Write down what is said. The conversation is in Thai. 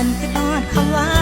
หันคืออดเขาว่า